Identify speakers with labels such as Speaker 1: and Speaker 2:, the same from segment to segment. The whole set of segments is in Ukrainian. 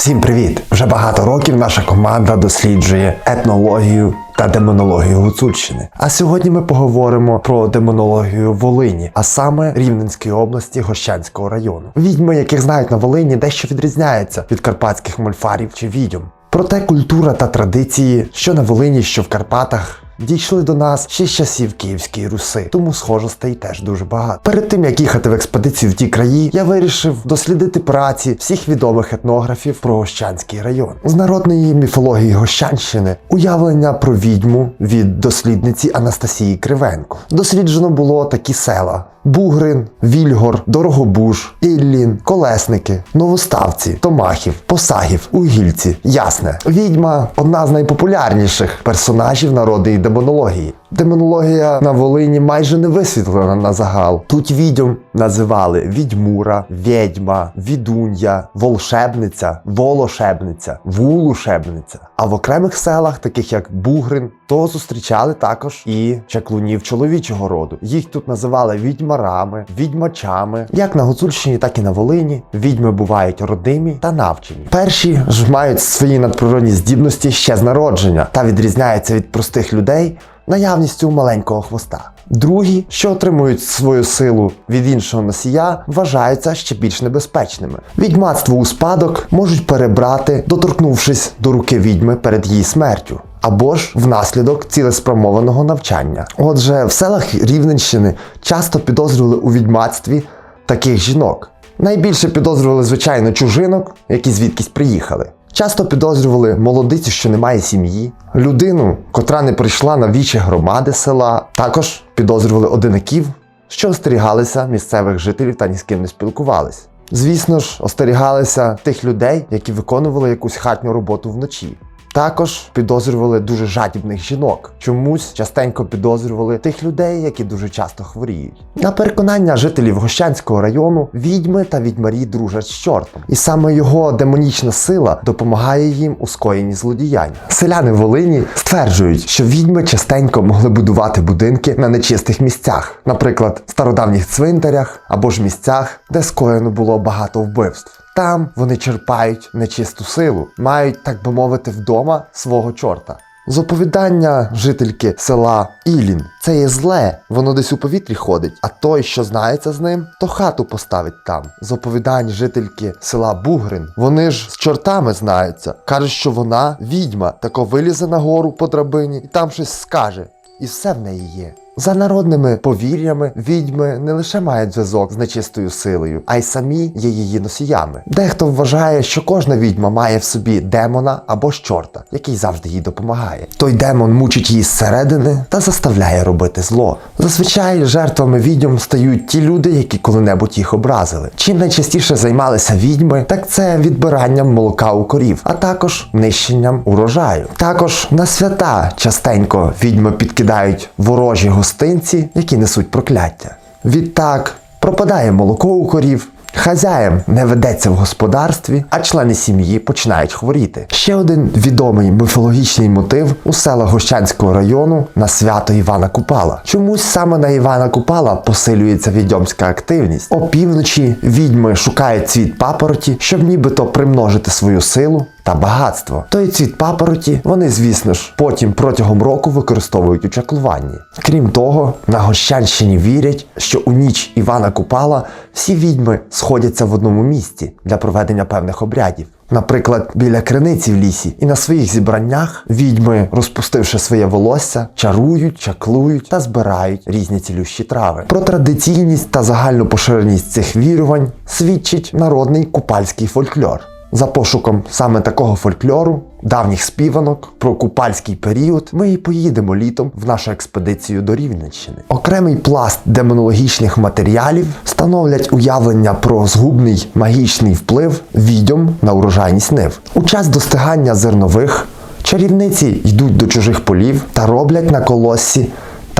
Speaker 1: Всім привіт! Вже багато років наша команда досліджує етнологію та демонологію Гуцульщини. А сьогодні ми поговоримо про демонологію Волині, а саме Рівненської області Гощанського району. Відьми, яких знають на Волині, дещо відрізняються від карпатських мольфарів чи відьом. Проте культура та традиції, що на Волині, що в Карпатах, дійшли до нас ще з часів Київської Руси, тому схожостей теж дуже багато. Перед тим як їхати в експедицію в ті краї, я вирішив дослідити праці всіх відомих етнографів про Гощанський район. З народної міфології Гощанщини уявлення про відьму від дослідниці Анастасії Кривенко. Досліджено було такі села. Бугрин, Вільгор, Дорогобуж, Іллін, Колесники, Новоставці, Томахів, Посагів, Угільці, Ясне. Відьма одна з найпопулярніших персонажів народної демонології. Демонологія на Волині майже не висвітлена на загал. Тут відьом називали відьмура, відьма, відунья, волшебниця, волошебниця, вулушебниця. А в окремих селах, таких як Бугрин, то зустрічали також і чаклунів чоловічого роду. Їх тут називали відьмарами, відьмачами. Як на Гуцульщині, так і на Волині. Відьми бувають родимі та навчені. Перші ж мають свої надприродні здібності ще з народження та відрізняються від простих людей наявністю маленького хвоста. Другі, що отримують свою силу від іншого носія, вважаються ще більш небезпечними. Відьмацтво у спадок можуть перебрати, доторкнувшись до руки відьми перед її смертю. Або ж внаслідок цілеспрямованого навчання. Отже, в селах Рівненщини часто підозрювали у відьмацтві таких жінок. Найбільше підозрювали, звичайно, чужинок, які звідкись приїхали. Часто підозрювали молодицю, що немає сім'ї, людину, котра не прийшла на вічі громади села. Також підозрювали одинаків, що остерігалися місцевих жителів та ні з ким не спілкувались. Звісно ж, остерігалися тих людей, які виконували якусь хатню роботу вночі. Також підозрювали дуже жадібних жінок. Чомусь частенько підозрювали тих людей, які дуже часто хворіють. На переконання жителів Гощанського району відьми та відьмарі дружать з чортом, і саме його демонічна сила допомагає їм у скоєнні злодіянь. Селяни Волині стверджують, що відьми частенько могли будувати будинки на нечистих місцях, наприклад, стародавніх цвинтарях або ж місцях, де скоєно було багато вбивств. Там вони черпають нечисту силу, мають, так би мовити, вдома свого чорта. З оповідання жительки села Ілін це є зле, воно десь у повітрі ходить, а той, що знається з ним, то хату поставить там. З оповідань жительки села Бугрин, вони ж з чортами знаються. Кажуть, що вона відьма, тако вилізе на гору по драбині і там щось скаже. І все в неї є. За народними повір'ями, відьми не лише мають зв'язок з нечистою силою, а й самі є її носіями. Дехто вважає, що кожна відьма має в собі демона або ж чорта, який завжди їй допомагає. Той демон мучить її зсередини та заставляє робити зло. Зазвичай жертвами відьом стають ті люди, які коли-небудь їх образили. Чим найчастіше займалися відьми, так це відбиранням молока у корів, а також нищенням урожаю. Також на свята частенько відьми підкидають ворожі гостинці, які несуть прокляття. Відтак пропадає молоко у корів. Хазяєм не ведеться в господарстві, а члени сім'ї починають хворіти. Ще один відомий міфологічний мотив у селах Гощанського району на свято Івана Купала. Чомусь саме на Івана Купала посилюється відьомська активність. Опівночі відьми шукають цвіт папороті, щоб нібито примножити свою силу та багатство. Той цвіт папороті вони, звісно ж, потім протягом року використовують у чаклуванні. Крім того, на Гощанщині вірять, що у ніч Івана Купала всі відьми сходяться в одному місці для проведення певних обрядів. Наприклад, біля криниці в лісі, і на своїх зібраннях відьми, розпустивши своє волосся, чарують, чаклують та збирають різні цілющі трави. Про традиційність та загальну поширеність цих вірувань свідчить народний купальський фольклор. За пошуком саме такого фольклору, давніх співанок про купальський період, ми і поїдемо літом в нашу експедицію до Рівненщини. Окремий пласт демонологічних матеріалів становлять уявлення про згубний магічний вплив відьом на урожайність нив. У час достигання зернових чарівниці йдуть до чужих полів та роблять на колоссі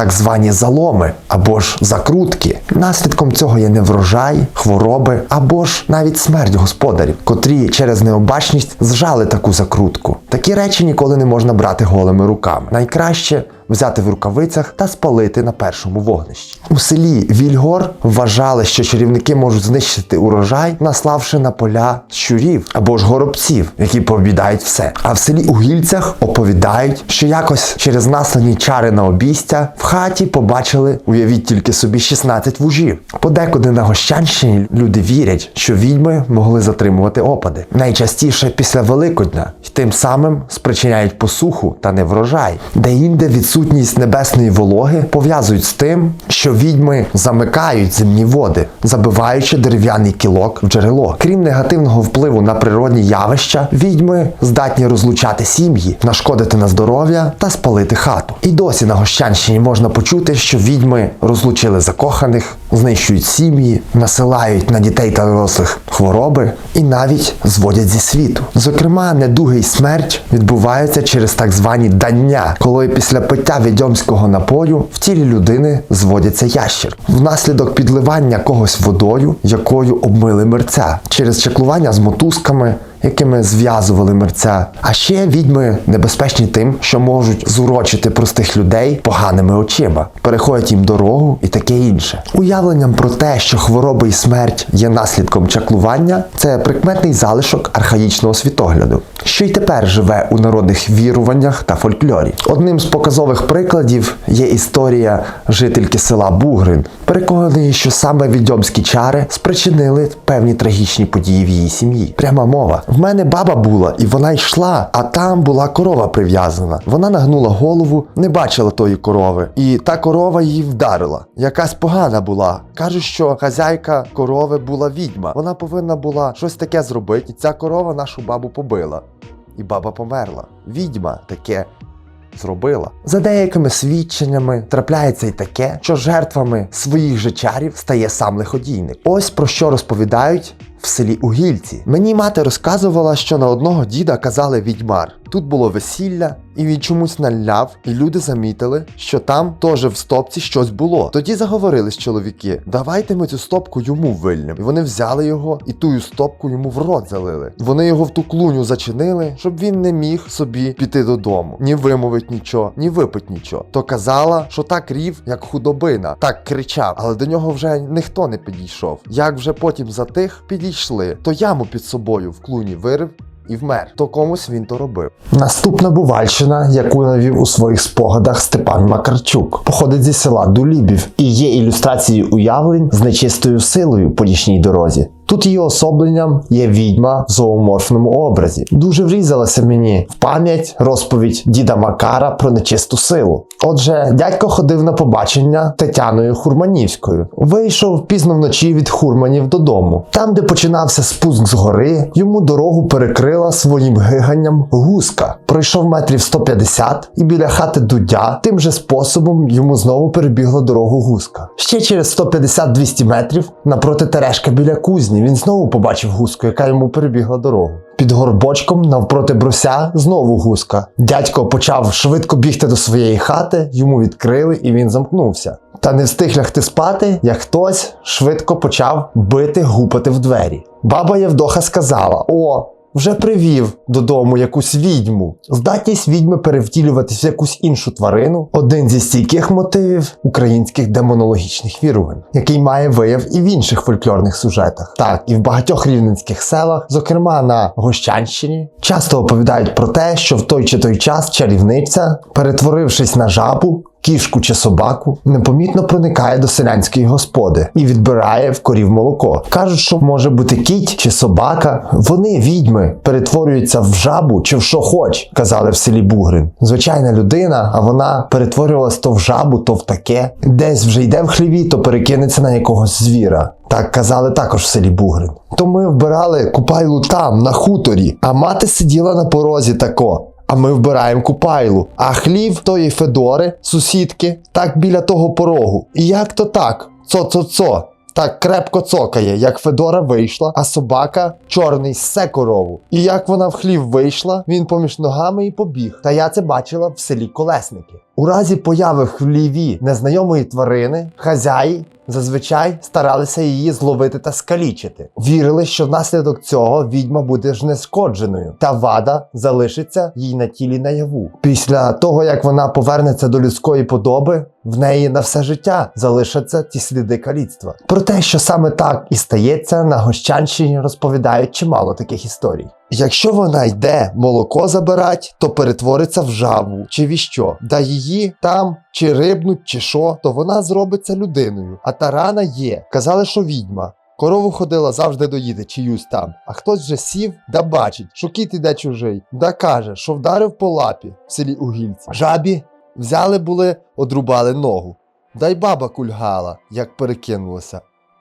Speaker 1: так звані заломи або ж закрутки. Наслідком цього є неврожай, хвороби або ж навіть смерть господарів, котрі через необачність зжали таку закрутку. Такі речі ніколи не можна брати голими руками. Найкраще взяти в рукавицях та спалити на першому вогнищі. У селі Вільгор вважали, що чарівники можуть знищити урожай, наславши на поля щурів або ж горобців, які пообідають все. А в селі Угільцях оповідають, що якось через наслані чари на обійстя в хаті побачили, уявіть тільки собі, 16 вужів. Подекуди на Гощанщині люди вірять, що відьми могли затримувати опади. Найчастіше після Великодня й тим самим спричиняють посуху та неврожай. Де інде відсутність небесної вологи пов'язують з тим, що відьми замикають земні води, забиваючи дерев'яний кілок в джерело. Крім негативного впливу на природні явища, відьми здатні розлучати сім'ї, нашкодити на здоров'я та спалити хату. І досі на Гощанщині можна почути, що відьми розлучили закоханих, знищують сім'ї, насилають на дітей та дорослих хвороби і навіть зводять зі світу. Зокрема, недуги і смерть відбуваються через так звані дання, коли після пиття відьомського напою в тілі людини зводяться ящір. Внаслідок підливання когось водою, якою обмили мерця, через чеклування з мотузками. Якими зв'язували мерця. А ще відьми небезпечні тим, що можуть зурочити простих людей поганими очима, переходять їм дорогу і таке інше. Уявленням про те, що хвороби і смерть є наслідком чаклування, це прикметний залишок архаїчного світогляду, що й тепер живе у народних віруваннях та фольклорі. Одним з показових прикладів є історія жительки села Бугрин, переконаної, що саме відьомські чари спричинили певні трагічні події в її сім'ї. Пряма мова. В мене баба була, і вона йшла, а там була корова прив'язана. Вона нагнула голову, не бачила тої корови, і та корова її вдарила. Якась погана була. Кажуть, що хазяйка корови була відьма. Вона повинна була щось таке зробити, і ця корова нашу бабу побила. І баба померла. Відьма таке зробила. За деякими свідченнями трапляється й таке, що жертвами своїх же чарів стає сам лиходійник. Ось про що розповідають в селі Угільці. Мені мати розказувала, що на одного діда казали відьмар. Тут було весілля, і він чомусь наляв, і люди замітили, що там теж в стопці щось було. Тоді заговорились чоловіки: давайте ми цю стопку йому вильнем. І вони взяли його і тую стопку йому в рот залили. Вони його в ту клуню зачинили, щоб він не міг собі піти додому, ні вимовить нічого, ні випить нічого. То казала, що так рів, як худобина, так кричав, але до нього вже ніхто не підійшов. Як вже потім затих, підійшли, то яму під собою в клуні вирив і вмер. То комусь він то робив. Наступна Бувальщина, яку навів у своїх спогадах Степан Макарчук, походить зі села Дулібів і є ілюстрацією уявлень з нечистою силою по нічній дорозі. Тут її особленням є відьма в зооморфному образі. Дуже врізалася мені в пам'ять розповідь діда Макара про нечисту силу. Отже, дядько ходив на побачення Тетяною Хурманівською. Вийшов пізно вночі від Хурманів додому. Там, де починався спуск з гори, йому дорогу перекрила своїм гиганням гуска. Пройшов метрів 150 і біля хати Дудя тим же способом йому знову перебігла дорогу гуска. Ще через 150-200 метрів напроти терешка біля кузні він знову побачив гуску, яка йому перебігла дорогу. Під горбочком навпроти бруся знову гуска. Дядько почав швидко бігти до своєї хати, йому відкрили і він замкнувся. Та не встиг лягти спати, як хтось швидко почав бити, гупати в двері. Баба Євдоха сказала: О, вже привів додому якусь відьму. Здатність відьми перевтілюватись в якусь іншу тварину один зі стійких мотивів українських демонологічних вірувань, який має вияв і в інших фольклорних сюжетах. Так, і в багатьох рівненських селах, зокрема на Гощанщині, часто оповідають про те, що в той чи той час чарівниця, перетворившись на жабу, кішку чи собаку, непомітно проникає до селянської господи і відбирає в корів молоко. Кажуть, що може бути кіть чи собака. Вони, відьми, перетворюються в жабу чи в що хоч, казали в селі Бугрин. Звичайна людина, а вона перетворювалась то в жабу, то в таке. Десь вже йде в хліві, то перекинеться на якогось звіра. Так казали також в селі Бугрин. То ми вбирали купайлу там, на хуторі, а мати сиділа на порозі тако. А ми вбираємо купайлу. А хлів тої Федори, сусідки, так біля того порогу. І як то так? Цо-цо-цо. Так крепко цокає, як Федора вийшла, а собака чорний ссе корову. І як вона в хлів вийшла, він поміж ногами і побіг. Та я це бачила в селі Колесники. У разі появи в хліві незнайомої тварини, хазяї зазвичай старалися її зловити та скалічити. Вірили, що внаслідок цього відьма буде знешкодженою, та вада залишиться їй на тілі наяву. Після того, як вона повернеться до людської подоби, в неї на все життя залишаться ті сліди каліцтва. Про те, що саме так і стається, на Гощанщині розповідають чимало таких історій. Якщо вона йде молоко забирать, то перетвориться в жабу чи віщо, да її там чи рибнуть, чи що, то вона зробиться людиною. А та рана є. Казали, що відьма. Корову ходила завжди доїде чиюсь там, а хтось вже сів да бачить, що кіт іде чужий, да каже, що вдарив по лапі в селі Угільці. Жабі взяли були, одрубали ногу. Да й баба кульгала, як перекинулася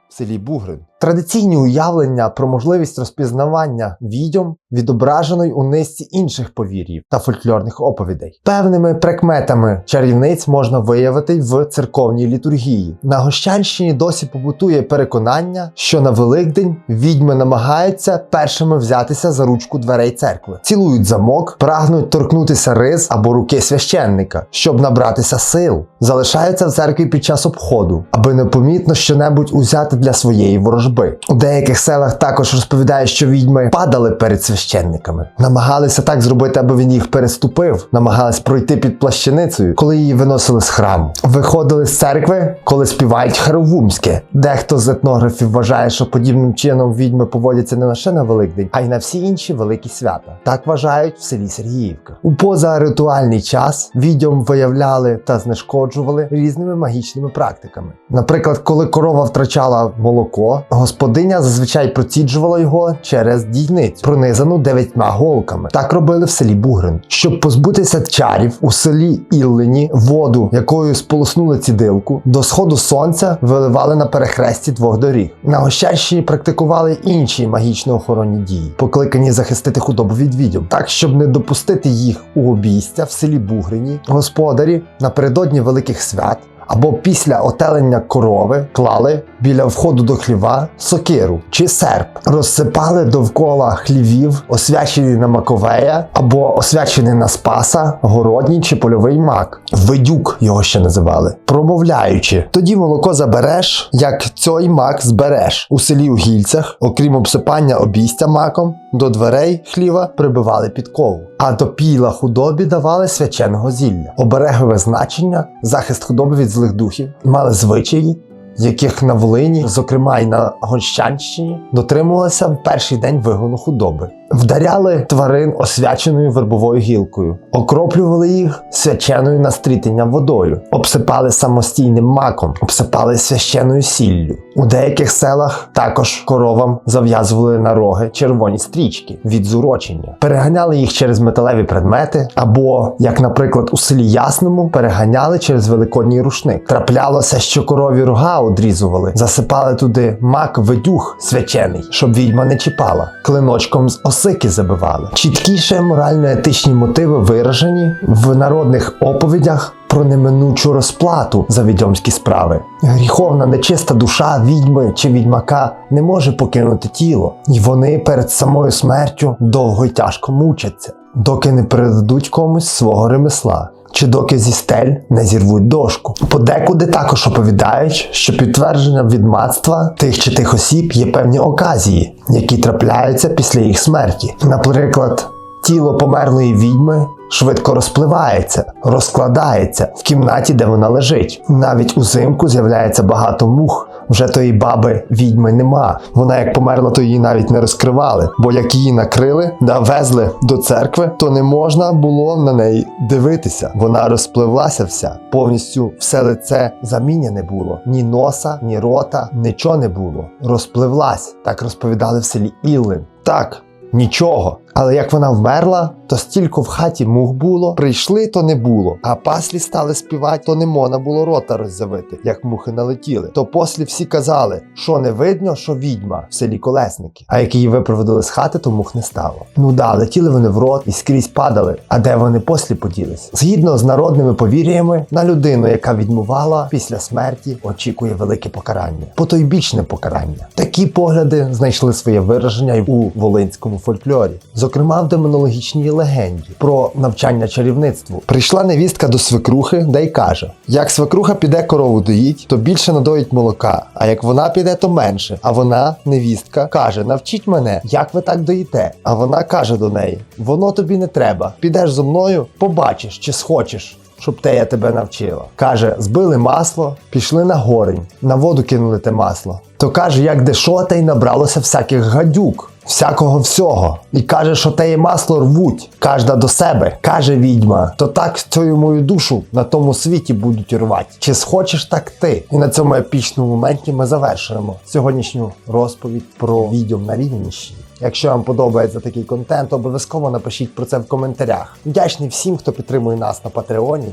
Speaker 1: в селі Бугрин. Традиційні уявлення про можливість розпізнавання відьом відображено й у низці інших повір'їв та фольклорних оповідей. Певними прикметами чарівниць можна виявити в церковній літургії. На Гощанщині досі побутує переконання, що на Великдень відьми намагаються першими взятися за ручку дверей церкви, цілують замок, прагнуть торкнутися рис або руки священника, щоб набратися сил, залишаються в церкві під час обходу, аби непомітно щонебудь узяти для своєї ворожби. У деяких селах також розповідають, що відьми падали перед священниками, намагалися так зробити, аби він їх переступив, намагались пройти під плащаницею, коли її виносили з храму. Виходили з церкви, коли співають харовумське. Дехто з етнографів вважає, що подібним чином відьми поводяться не лише на Великдень, а й на всі інші великі свята. Так вважають в селі Сергіївка. У позаритуальний час відьом виявляли та знешкоджували різними магічними практиками. Наприклад, коли корова втрачала молоко, господиня зазвичай проціджувала його через дійницю, пронизану дев'ятьма голками. Так робили в селі Бугрин. Щоб позбутися чарів у селі Іллені, воду, якою сполоснули цідилку, до сходу сонця виливали на перехресті двох доріг. На Гощанщині практикували інші магічно охоронні дії, покликані захистити худобу від відьом. Так, щоб не допустити їх у обійстя в селі Бугрині, господарі напередодні великих свят або після отелення корови клали біля входу до хліва сокиру чи серп, розсипали довкола хлівів, освячений на Маковея або освячений на Спаса, городній чи польовий мак. Видюк його ще називали, промовляючи: тоді молоко забереш, як цей мак збереш у селі у гільцях, окрім обсипання обійстя маком, до дверей хліва прибивали підкову, а до піла худобі давали свяченого зілля. Оберегове значення, захист худоби від злих духів, мали звичаї, яких на Волині, зокрема й на Гонщанщині, дотримувалися в перший день вигону худоби. Вдаряли тварин освяченою вербовою гілкою, окроплювали їх свяченою настрітенням водою, обсипали самостійним маком, обсипали священою сіллю. У деяких селах також коровам зав'язували на роги червоні стрічки від зурочення, переганяли їх через металеві предмети, або, як, наприклад, у селі Ясному, переганяли через великодній рушник. Траплялося, що корові рога одрізували, засипали туди мак ведюх свячений, щоб відьма не чіпала, клиночком з осики забивали. Чіткіше морально-етичні мотиви виражені в народних оповідях. Про неминучу розплату за відьомські справи. Гріховна нечиста душа відьми чи відьмака не може покинути тіло, і вони перед самою смертю довго й тяжко мучаться, доки не передадуть комусь свого ремесла. Чи доки зі стель не зірвуть дошку. Подекуди також оповідають, що підтвердженням відмацтва тих чи тих осіб є певні оказії, які трапляються після їх смерті. Наприклад, тіло померлої відьми швидко розпливається, розкладається в кімнаті, де вона лежить. Навіть узимку з'являється багато мух. Вже тої баби відьми нема. Вона як померла, то її навіть не розкривали. Бо як її накрили да везли до церкви, то не можна було на неї дивитися. Вона розпливлася вся, повністю все лице заміняне було. Ні носа, ні рота, нічого не було. Розпливлась, так розповідали в селі Іллин. Так, нічого. Але як вона вмерла, то стільки в хаті мух було, прийшли, то не було. А паслі стали співати, то не можна було рота роззявити, як мухи налетіли. То послі всі казали, що не видно, що відьма в селі колесники. А як її випроводили з хати, то мух не стало. Ну да, летіли вони в рот і скрізь падали. А де вони послі поділись? Згідно з народними повір'ями, на людину, яка відмувала після смерті, очікує велике покарання. Потойбічне покарання. Такі погляди знайшли своє вираження й у волинському фольклорі. Зокрема в демонологічній легенді про навчання чарівництву. Прийшла невістка до свекрухи, де й каже: як свекруха піде корову доїть, то більше надоїть молока, а як вона піде, то менше. А вона, невістка, каже: Навчіть мене, як ви так доїте. А вона каже до неї: Воно тобі не треба. Підеш зо мною, побачиш, чи схочеш. Щоб те я тебе навчила. Каже, збили масло, пішли на горень, на воду кинули те масло. То каже, як дешо, те й набралося всяких гадюк, всякого всього. І каже, що теє масло рвуть, кожна до себе. Каже відьма, то так цю мою душу на тому світі будуть рвати. Чи схочеш так ти? І на цьому епічному моменті ми завершуємо сьогоднішню розповідь про відьом на Рівненщині. Якщо вам подобається такий контент, обов'язково напишіть про це в коментарях. Вдячний всім, хто підтримує нас на Патреоні.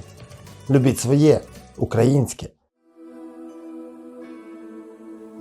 Speaker 1: Любіть своє українське.